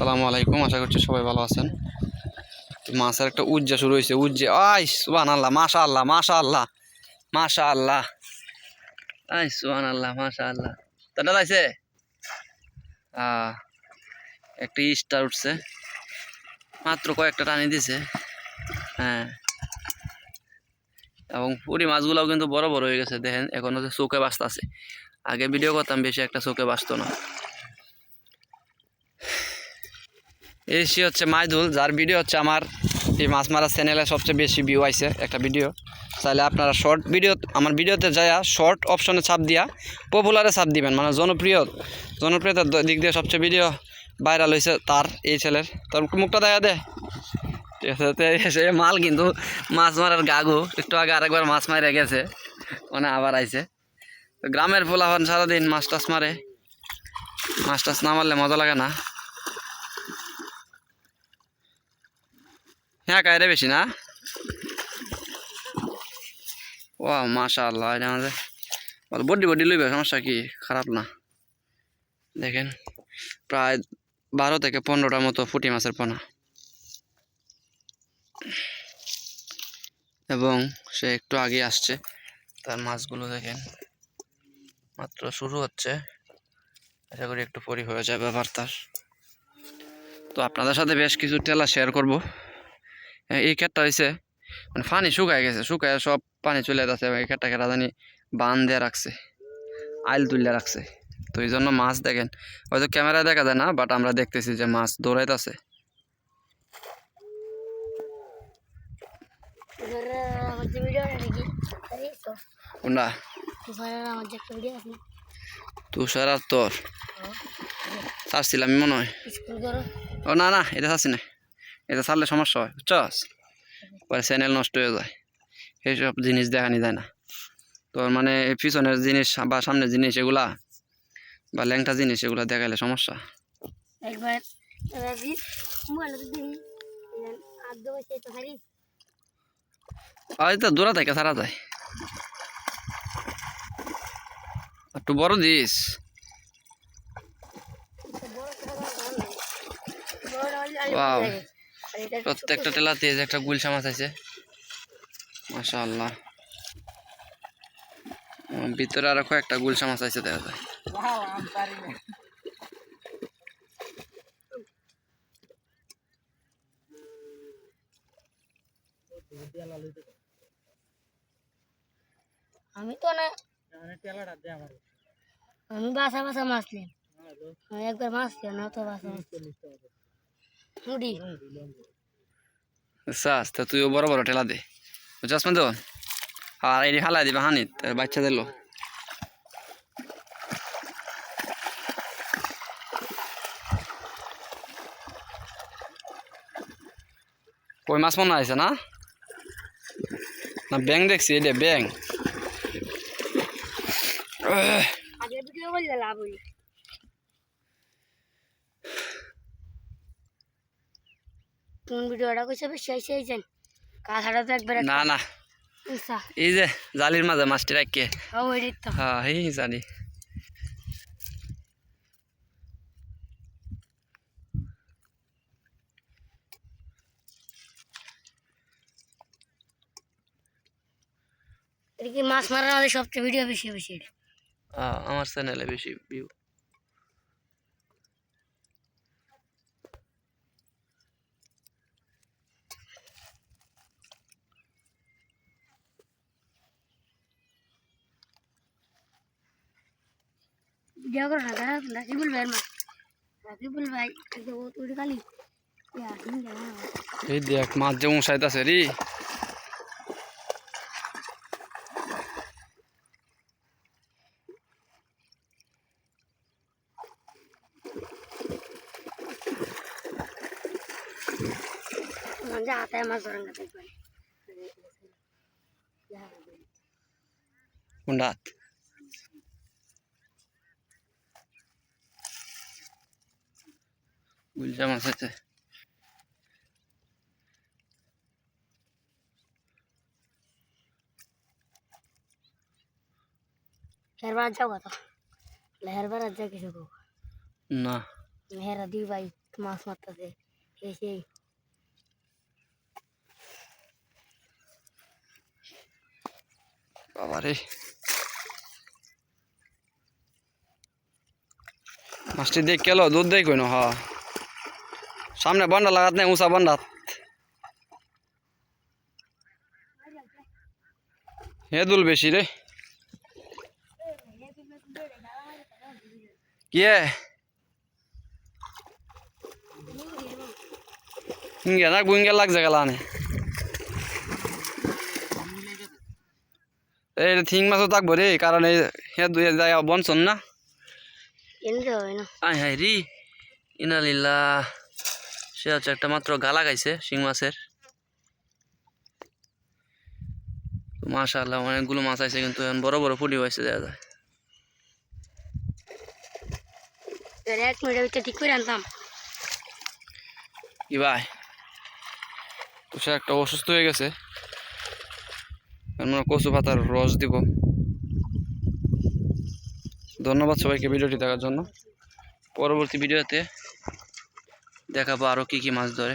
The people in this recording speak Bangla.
সালামু আলাইকুম, আশা করছি সবাই ভালো আছেন। মাছের একটা উজ্জা শুরু হয়েছে, উজ্জে। আই সুবান আল্লাহ মাশা আল্লাহ মাশা আল্লাহ মাশা আল্লাহ আই সুবান আল্লাহ মাশা আল্লাহ তাটা যাইছে একটা স্টার উঠছে। মাত্র কয়েকটা টানি দিছে। হ্যাঁ। এবং পুরি মাছগুলোও কিন্তু বড় বড় হয়ে গেছে, দেখেন, এখন হচ্ছে চোখে বাঁচতে আছে আগে ভিডিও করতাম, বেশি একটা চোখে বাঁচতো না। এই সে হচ্ছে মাইদুল, যার ভিডিও হচ্ছে আমার এই মাছ মারা চ্যানেলে সবচেয়ে বেশি ভিউ আইছে একটা ভিডিও চাইলে আপনারা শর্ট ভিডিও আমার ভিডিওতে যায়া শর্ট অপশনে চাপ দিয়া পপুলারে চাপ দিবেন মানে জনপ্রিয়, জনপ্রিয়তার দিক দিয়ে সবচেয়ে ভিডিও ভাইরাল হয়েছে তার, এই ছেলের তার মুখটা দেখা দে। ঠিক আছে, তো সে মাল কিন্তু মাছ মারার গাগু, একটু আগে আরেকবার মাছ মারে গেছে মানে আবার আইছে। গ্রামের পোলাপান সারাদিন মাছ টাছ মারে, মাছ টাছ না মারলে মজা লাগে না। হ্যাঁ কায়রে বেশি না। ও মাশা আল্লাহ এটা আমাদের বড্ডি বড্ডি লইবে, সমস্যা কি? খারাপ না। দেখেন, প্রায় বারো থেকে পনেরোটার মতো ফুটি মাছের পোনা। এবং সে একটু আগে আসছে, তার মাছগুলো দেখেন, মাত্র শুরু হচ্ছে। আশা করি একটু পরি হয়ে যায় ব্যাপার তার। তো আপনাদের সাথে বেশ কিছু টেলা শেয়ার করব। এই ক্ষেতটা হয়েছে মানে পানি শুকায় গেছে শুকায় সব পানি চলে যাচ্ছে এই ক্ষেতটাকে রাজানি বান দিয়ে রাখছে আইল তুলে রাখছে। তো এই জন্য মাছ দেখেন হয়তো ক্যামেরায় দেখা যায় না বাট আমরা দেখতেছি যে মাছ দৌড়াইতেছে। তুষার আর তোর? আমি মনে হয়। ও না না এটা ছাড়ছি না। এটা ছাড়লে সমস্যা হয় বুঝছস? পরে চ্যানেল নষ্ট হয়ে যায়। এইসব জিনিস দেখানি যায় না। তোর মানে পিছনের জিনিস বা সামনের জিনিস এগুলা বা ল্যাংটা জিনিস এগুলা দেখাইলে সমস্যা। একবার তো তো দূরা থেকে ছাড়া যায়। একটু বড় দিস। Wow. প্রত্যেকটা টেলাতে যে একটা গুলশা মাছ আছে। মাশা আল্লাহ ভিতরে আরও কয়েকটা গুলশা মাছ আছে দেখা যায়। আমি তো না আমি বাসা বাসা মাছ নিই। একবার মাছ না তো বাসা মাছ। মুড়ি চাস তা তুইও বড় বড় ঠেলা দে। বুঝাস তো আর এই হালাই দিবা হানি বাচ্চা দিল। কই মাছ মনে আছে না? না ব্যাং দেখছি এটা ব্যাং আগে ভিডিও বললে লাভ হই কোন ভিডিওটা কইছে আইছে আইছেন কাঁথাটা তো একবার না না। এই যে জালির মাঝে মাছটি রাখিয়ে। হ্যাঁ এই জানি মাছ মারার আমাদের সবচেয়ে ভিডিও বেশি বেশি আমার চ্যানেলে বেশি ভিউ ভিডিও করো না দাঁড়া রাকিবুল ভাইয়ের মাছ রাকিবুল ভাই একদম ও তুই খালি আসেন জানা এই দেখ মাছ যে উঁসাইতেছে রে মানে হাতায় মাছ ধরেন না দেখবেন কুন্ডাত গুলজা মাছ আছে হেরবার যাও কত হেরবার যা কিছু না। হেরা দিই ভাই মাছ মারতেছে। এই সেই। বাবা রে মাছটি দেখ কেলো দুধ দেখ কইনো হ। সামনে বন্ডা লাগাত নাই উঁচা বন্ডাত হে দুল বেশি রে। হিঙ্গে না গুঙ্গে লাগছে গেলা নে এই থিং মাছও থাকব রে কারণ এই যায় বনছন না। আয় হায় রি। ইনালিল্লা সে হচ্ছে একটা মাত্র গালা গাইছে শিং মাছের। মাশাআল্লাহ অনেকগুলো মাছ আছে কিন্তু এখন বড় বড় ফুটি হয়েছে দেখা যায়। এক মিনিটের ভিতরে ঠিক করে আনতাম। কি ভাই? তো সে একটা অসুস্থ হয়ে গেছে। আমরা কচু পাতার রস দিব। ধন্যবাদ সবাইকে ভিডিওটি দেখার জন্য। পরবর্তী ভিডিওতে দেখাবো আরও কী কী মাছ ধরে।